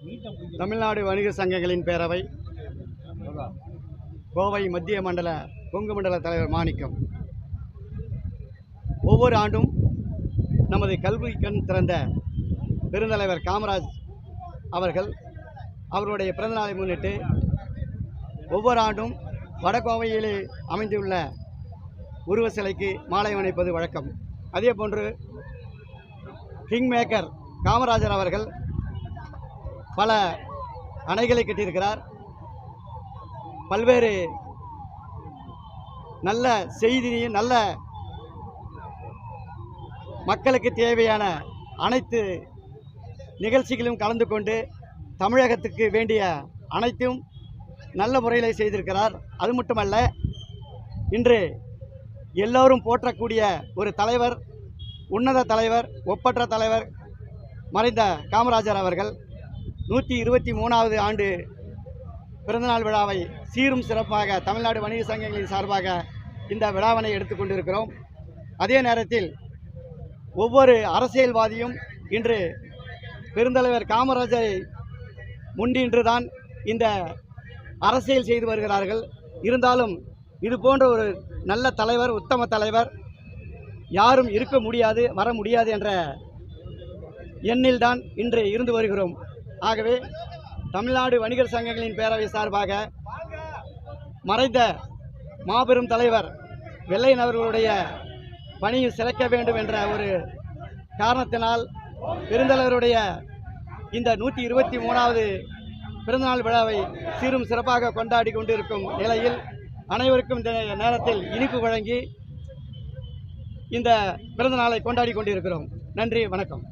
தமிழ்நாடு வணிக சங்கங்களின் பேரவை கோவை மத்திய மண்டல கொங்கு மண்டல தலைவர் மாணிக்கம். ஒவ்வொரு ஆண்டும் நமது கல்வி கண் திறந்த பெருந்தலைவர் காமராஜ் அவர்கள் அவருடைய பிறந்தநாளை முன்னிட்டு ஒவ்வொரு ஆண்டும் வடகோவையிலே அமைந்துள்ள உருவ சிலைக்கு மாலை அணைப்பது வழக்கம். அதே போன்று கிங் மேக்கர் காமராஜர் அவர்கள் பல அணைகளை கட்டியிருக்கிறார். பல்வேறு நல்ல செய்தியையும் நல்ல மக்களுக்கு தேவையான அனைத்து நிகழ்ச்சிகளும் கலந்து கொண்டு தமிழகத்துக்கு வேண்டிய அனைத்தும் நல்ல முறையில் செய்திருக்கிறார். அது மட்டுமல்ல இன்று எல்லோரும் போற்றக்கூடிய ஒரு தலைவர் உன்னத தலைவர் ஒப்பற்ற தலைவர் மறைந்த காமராஜர் அவர்கள் நூற்றி இருபத்தி மூணாவது ஆண்டு பிறந்தநாள் விழாவை சீரும் சிறப்பாக தமிழ்நாடு வணிக சங்கங்களின் சார்பாக இந்த விழாவினை எடுத்துக்கொண்டிருக்கிறோம். அதே நேரத்தில் ஒவ்வொரு அரசியல்வாதியும் இன்று பெருந்தலைவர் காமராஜரை முன்னின்றுதான் இந்த அரசியல் செய்து வருகிறார்கள். இருந்தாலும் இது போன்ற ஒரு நல்ல தலைவர் உத்தம தலைவர் யாரும் இருக்க முடியாது வர முடியாது என்ற எண்ணில்தான் இன்று இருந்து வருகிறோம். ஆகவே தமிழ்நாடு வணிகர் சங்கங்களின் பேரவை சார்பாக மறைந்த மாபெரும் தலைவர் வெள்ளையன் அவர்களுடைய பணியில் சிறக்க வேண்டும் என்ற ஒரு காரணத்தினால் பெருந்தலைவருடைய இந்த நூற்றி இருபத்தி மூணாவது பிறந்தநாள் விழாவை சீரும் சிறப்பாக கொண்டாடி கொண்டிருக்கும் நிலையில் அனைவருக்கும் இந்த நேரத்தில் இனிப்பு வழங்கி இந்த பிறந்தநாளை கொண்டாடி கொண்டிருக்கிறோம். நன்றி வணக்கம்.